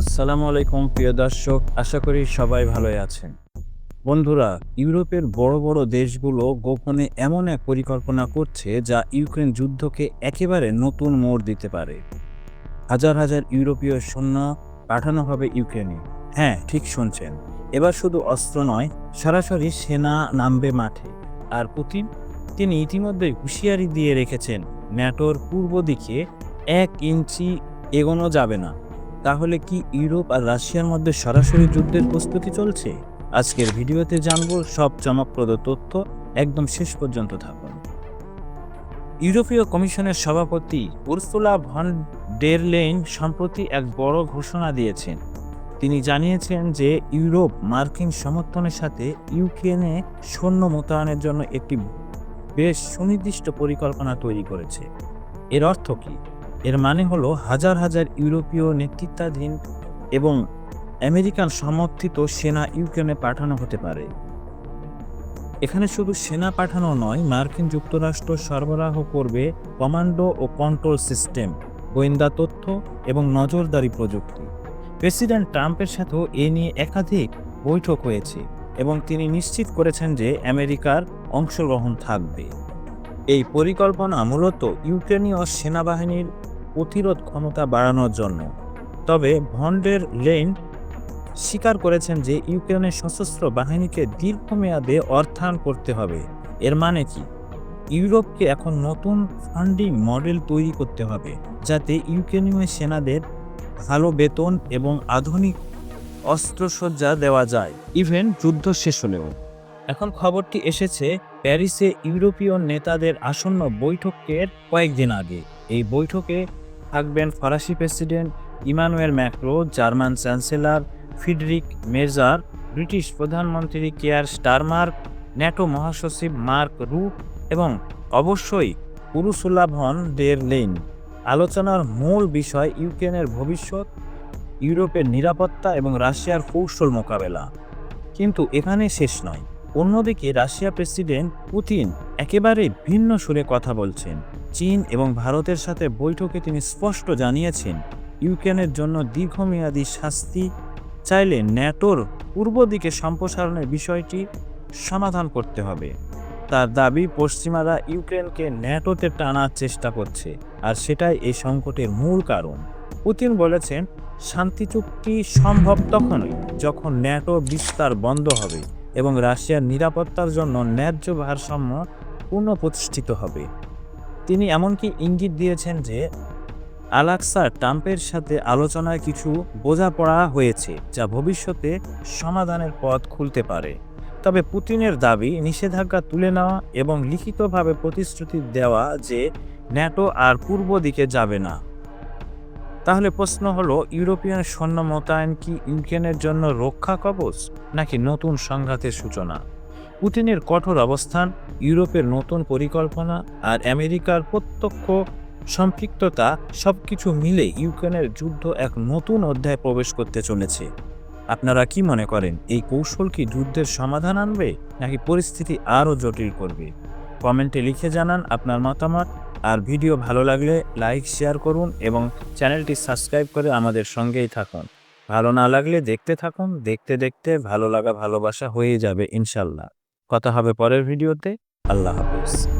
আসসালামু আলাইকুম, প্রিয় দর্শক। আশা করি সবাই ভালোই আছেন। বন্ধুরা, ইউরোপের বড় বড় দেশগুলো গোপনে এমন এক পরিকল্পনা করছে যা ইউক্রেন যুদ্ধকে একেবারে নতুন মোড় দিতে পারে। হাজার হাজার ইউরোপীয় সৈন্য পাঠানো হবে ইউক্রেনে। হ্যাঁ ঠিক শুনছেন। এবার শুধু অস্ত্র নয়, সরাসরি সেনা নামবে মাঠে। আর পুতিন, তিনি ইতিমধ্যে হুঁশিয়ারি দিয়ে রেখেছেন, ন্যাটোর পূর্ব দিকে এক ইঞ্চি এগোনো যাবে না। তাহলে কি ইউরোপ আর রাশিয়ার মধ্যে সরাসরি যুদ্ধের প্রস্তুতি চলছে? আজকের ভিডিওতে জানব সব চমকপ্রদ তথ্য একদম শেষ পর্যন্ত থাকুন। ইউরোপীয় কমিশনের সভাপতি উর্সুলা ভন ডের লেইন সম্প্রতি এক বড় ঘোষণা দিয়েছেন। তিনি জানিয়েছেন যে ইউরোপ মার্কিন সমর্থনের সাথে ইউক্রেনে সৈন্য মোতায়েনের জন্য একটি বেশ সুনির্দিষ্ট পরিকল্পনা তৈরি করেছে। এর অর্থ কী? এর মানে হলো হাজার হাজার ইউরোপীয় নেতৃত্বাধীন এবং আমেরিকান সমর্থিত সেনা ইউক্রেনে পাঠানো হতে পারে। এখানে শুধু সেনা পাঠানো নয়, মার্কিন যুক্তরাষ্ট্র সরবরাহ করবে কমান্ডো ও কন্ট্রোল সিস্টেম, গোয়েন্দা তথ্য এবং নজরদারি প্রযুক্তি। প্রেসিডেন্ট ট্রাম্পের সাথেও এ নিয়ে একাধিক বৈঠক হয়েছে এবং তিনি নিশ্চিত করেছেন যে আমেরিকার অংশগ্রহণ থাকবে। এই পরিকল্পনা মূলত ইউক্রেনীয় সেনাবাহিনীর প্রতিরোধ ক্ষমতা বাড়ানোর জন্য। তবে ভন্ডের লেন স্বীকার করেছেন যে ইউক্রেনের সশস্ত্র বাহিনীকে দীর্ঘমেয়াদে অর্থায়ন করতে হবে। এর মানে কি? ইউরোপকে এখন নতুন ফান্ডিং মডেল তৈরি করতে হবে যাতে ইউক্রেনীয় সেনাদের ভালো বেতন এবং আধুনিক অস্ত্রসজ্জা দেওয়া যায়। ইভেন যুদ্ধ শেষ হলেও। এখন খবরটি এসেছে প্যারিসে ইউরোপীয় নেতাদের আসন্ন বৈঠকের কয়েকদিন আগে। এই বৈঠকে থাকবেন ফরাসি president Emmanuel Macron, German chancellor Friedrich measure, British প্রধানমন্ত্রী কেয়ার স্টারমার্ক, ন্যাটো মহাসচিব মার্ক রুট এবং অবশ্যই উরুসুলা ডের লেন আলোচনার মূল বিষয় ইউক্রেনের ভবিষ্যৎ, ইউরোপের নিরাপত্তা এবং রাশিয়ার কৌশল মোকাবেলা। কিন্তু এখানে শেষ নয়। অন্যদিকে রাশিয়া প্রেসিডেন্ট পুতিন একেবারে ভিন্ন সুরে কথা বলছেন। চীন এবং ভারতের সাথে বৈঠকে তিনি স্পষ্ট জানিয়েছেন, ইউক্রেনের জন্য দীর্ঘমেয়াদী শাস্তি চাইলে ন্যাটোর পূর্ব দিকে সম্প্রসারণের বিষয়টি সমাধান করতে হবে। তার দাবি, পশ্চিমারা ইউক্রেনকে ন্যাটোতে টানার চেষ্টা করছে, আর সেটাই এই সংকটের মূল কারণ। পুতিন বলেছেন, শান্তি চুক্তি সম্ভব তখনই যখন ন্যাটো বিস্তার বন্ধ হবে। এবং রাশিয়ার নিরাপত্তার জন্য ন্যায্য ভারসাম্য পুনঃপ্রতিষ্ঠিত হবে। তিনি এমনকি ইঙ্গিত দিয়েছেন যে আলাক্সা ট্রাম্পের সাথে আলোচনায় কিছু বোঝাপড়া হয়েছে যা ভবিষ্যতে সমাধানের পথ খুলতে পারে। তবে পুতিনের দাবি, নিষেধাজ্ঞা তুলে নেওয়া এবং লিখিতভাবে প্রতিশ্রুতি দেওয়া যে, ন্যাটো আর পূর্ব দিকে যাবে না। তাহলে প্রশ্ন হলো ইউরোপিয়ান সৈন্য মোতায়েন কি ইউক্রেনের জন্য রক্ষা কবচ নাকি নতুন সংঘাতের সূচনা? পুতিনের কঠোর অবস্থান, ইউরোপের নতুন পরিকল্পনা আর আমেরিকার প্রত্যক্ষ সম্পৃক্ততা সব কিছু মিলে ইউক্রেনের যুদ্ধ এক নতুন অধ্যায় প্রবেশ করতে চলেছে। আপনারা কি মনে করেন, এই কৌশল কি যুদ্ধের সমাধান আনবে নাকি পরিস্থিতি আরও জটিল করবে? কমেন্টে লিখে জানান আপনার মতামত। আর ভিডিও ভালো লাগলে লাইক, শেয়ার করুন এবং চ্যানেলটি সাবস্ক্রাইব করে আমাদের সঙ্গেই থাকুন। ভালো না লাগলে দেখতে থাকুন, দেখতে দেখতে ভালো লাগা ভালোবাসা হয়ে যাবে ইনশাল্লাহ। কথা হবে পরের ভিডিওতে। আল্লাহ হাফেজ।